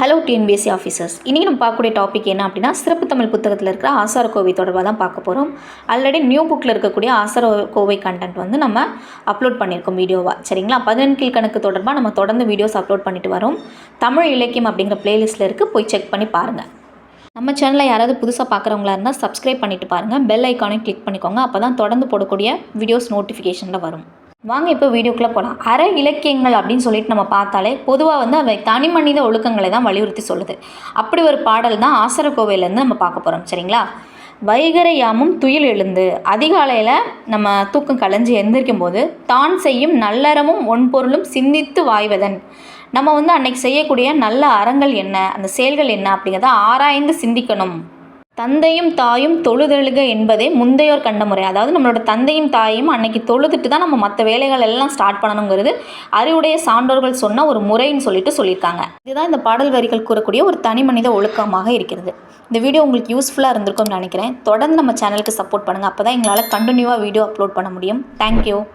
Hello TNPSC officers இன்றைக்கி நம்ம பார்க்கக்கூடிய டாபிக் என்ன அப்படின்னா சிறப்பு தமிழ் புத்தகத்தில் இருக்கிற ஆசார கோவை தொடர்பாக தான் பார்க்க போகிறோம் ஆல்ரெடி நியூ புக்கில் இருக்கக்கூடிய ஆசார கோவை கண்டென்ட் வந்து நம்ம அப்லோட் பண்ணியிருக்கோம் வீடியோவாக சரிங்களா? பதினெண்கில் கணக்கு தொடர்பாக நம்ம தொடர்ந்து வீடியோஸ் அப்லோட் பண்ணிட்டு வரோம். தமிழ் இலக்கியம் அப்படிங்கிற பிளேலிஸ்ட்டில் இருக்குது போய் செக் பண்ணி பாருங்கள் நம்ம சேனலில் யாராவது புதுசாக பார்க்குறவங்களா இருந்தால் சப்ஸ்கிரைப் பண்ணிட்டு பாருங்கள் பெல் ஐக்கானையும் கிளிக் பண்ணிக்கோங்க. அப்போ தான் தொடர்ந்து போடக்கூடிய வீடியோஸ் நோட்டிஃபிகேஷனில் வரும். வாங்க இப்போ வீடியோக்குள்ளே போகலாம் அற இலக்கியங்கள் அப்படின்னு சொல்லிட்டு நம்ம பார்த்தாலே பொதுவாக வந்து அவை தனி மனித ஒழுக்கங்களை தான் வலியுறுத்தி சொல்லுது. அப்படி ஒரு பாடல் தான் ஆசர கோவிலேருந்து நம்ம பார்க்க போகிறோம் சரிங்களா? வைகரை யாமும் துயில் எழுந்து அதிகாலையில் நம்ம தூக்கம் கலைஞ்சு எந்திரிக்கும் போது தான் செய்யும் நல்லறமும் ஒன்பொருளும் சிந்தித்து வாய்வதன். நம்ம வந்து அன்னைக்கு செய்யக்கூடிய நல்ல அறங்கள் என்ன அந்த செயல்கள் என்ன அப்படிங்கிறத ஆராய்ந்து சிந்திக்கணும். தந்தையும் தாயும் தொழுதெழுக என்பதே முந்தையோர் கண்ட முறை. அதாவது நம்மளோட தந்தையும் தாயும் அன்னைக்கு தொழுதுட்டு தான் நம்ம மற்ற வேலைகள் எல்லாம் ஸ்டார்ட் பண்ணணுங்கிறது அறிவுடைய சான்றோர்கள் சொன்ன ஒரு முறைன்னு சொல்லிட்டு சொல்லியிருக்காங்க. இதுதான் இந்த பாடல் வரிகள் கூறக்கூடிய ஒரு தனி மனித ஒழுக்கமாக இருக்கிறது. இந்த வீடியோ உங்களுக்கு யூஸ்ஃபுல்லாக இருந்திருக்கும்னு நினைக்கிறேன். தொடர்ந்து நம்ம சேனலுக்கு சப்போர்ட் பண்ணுங்கள் அப்போ தான் எங்களால் கண்டினியூவாக வீடியோ அப்லோட் பண்ண முடியும். தேங்க்யூ